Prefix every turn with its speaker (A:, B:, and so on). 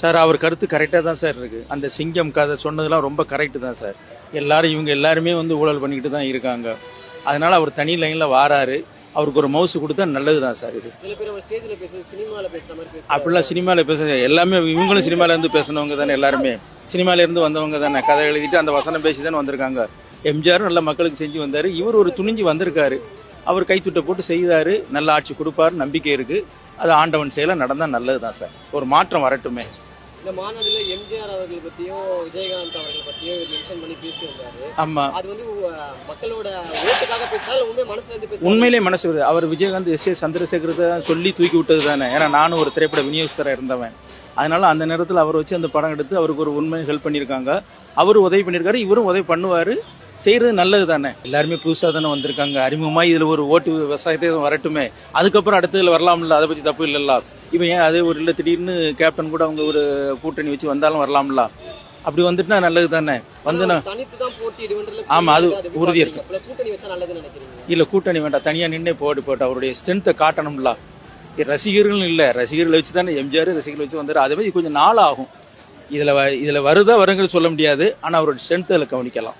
A: Sir அவர் கருத்து கரெக்டாக தான் சார் இருக்கு. அந்த சிங்கம் கதை சொன்னதெல்லாம் ரொம்ப கரெக்டு தான் சார். எல்லாரும் இவங்க எல்லாருமே வந்து ஊழல் பண்ணிக்கிட்டு தான் இருக்காங்க. அதனால அவர் தனி லைனில் வாராரு. அவருக்கு ஒரு மவுஸ் கொடுத்தா நல்லது தான் சார் இது. அப்படிலாம் சினிமாவில் பேச எல்லாமே இவங்களும் சினிமால இருந்து பேசினவங்க தானே எல்லாருமே. சினிமால இருந்து வந்தவங்க தானே. கதை எழுதிட்டு அந்த வசனம் பேசி தானே வந்திருக்காங்க. எம்ஜிஆர் நல்ல மக்களுக்கு செஞ்சு வந்தாரு. இவர் ஒரு துணிஞ்சு வந்திருக்காரு. அவர் கைத்துட்டை போட்டு செய்தாரு. நல்ல ஆட்சி கொடுப்பாரு. நம்பிக்கை இருக்கு. அது ஆண்டவன் செயல நடந்தா நல்லது தான் சார். ஒரு மாற்றம் வரட்டுமே.
B: இந்த மாநாடுல எம்ஜிஆர் அவர்கள் பத்தியும் விஜயகாந்த் அவர்கள் பத்தியும் மென்ஷன் பண்ணி பேசி வந்தாரு
A: ஆமா.
B: அது வந்து மக்களோட ஓட்டுக்காக பேசுறா உண்மை மனசுல இருந்து
A: உண்மையிலே மனசு வருது. அவர் விஜயகாந்த் எஸ் ஏ சந்திரசேகரத்தை சொல்லி தூக்கி விட்டது தானே. ஏன்னா நானும் ஒரு திரைப்பட விநியோகஸ்தராக இருந்தவன். அதனால அந்த நேரத்தில் அவர் வச்சு அந்த படம் எடுத்து அவருக்கு ஒரு உண்மை ஹெல்ப் பண்ணியிருக்காங்க. அவரும் உதவி பண்ணியிருக்காரு இவரும் உதவி பண்ணுவார். செய்கிறது நல்லது தானே? எல்லாருமே புதுசாக தானே வந்திருக்காங்க. அறிமுகமாக இதில் ஒரு ஓட்டு விவசாயத்தை வரட்டுமே. அதுக்கப்புறம் அடுத்ததில் வரலாம்ல. அதை பற்றி தப்பு இல்லைல்ல. இவன் ஏன் அதே ஒரு இல்லை திடீர்னு கேப்டன் கூட அவங்க ஒரு கூட்டணி வச்சு வந்தாலும் வரலாம்ல. அப்படி வந்துட்டுனா நல்லது தானே? வந்து நான்
B: தனித்து தான் போட்டியிடுவன்றதுல
A: ஆமா, அது உறுதி
B: நினைக்கிறீங்க?
A: இல்ல கூட்டணி வேண்டாம். தனியா நின்னே போட்டு போட்டு அவருடைய ஸ்ட்ரென்த்தை காட்டணும்ல. ரசிகர்கள் இல்ல. ரசிகர்களை வச்சு தானே எம்ஜிஆர் ரசிகர்கள் வச்சு வந்தாரு. அதே மாதிரி கொஞ்சம் நாள் ஆகும் இதுல இதுல வருதா வருங்கிறது சொல்ல முடியாது. ஆனா அவரோட ஸ்ட்ரென்த் அதில் கவனிக்கலாம்.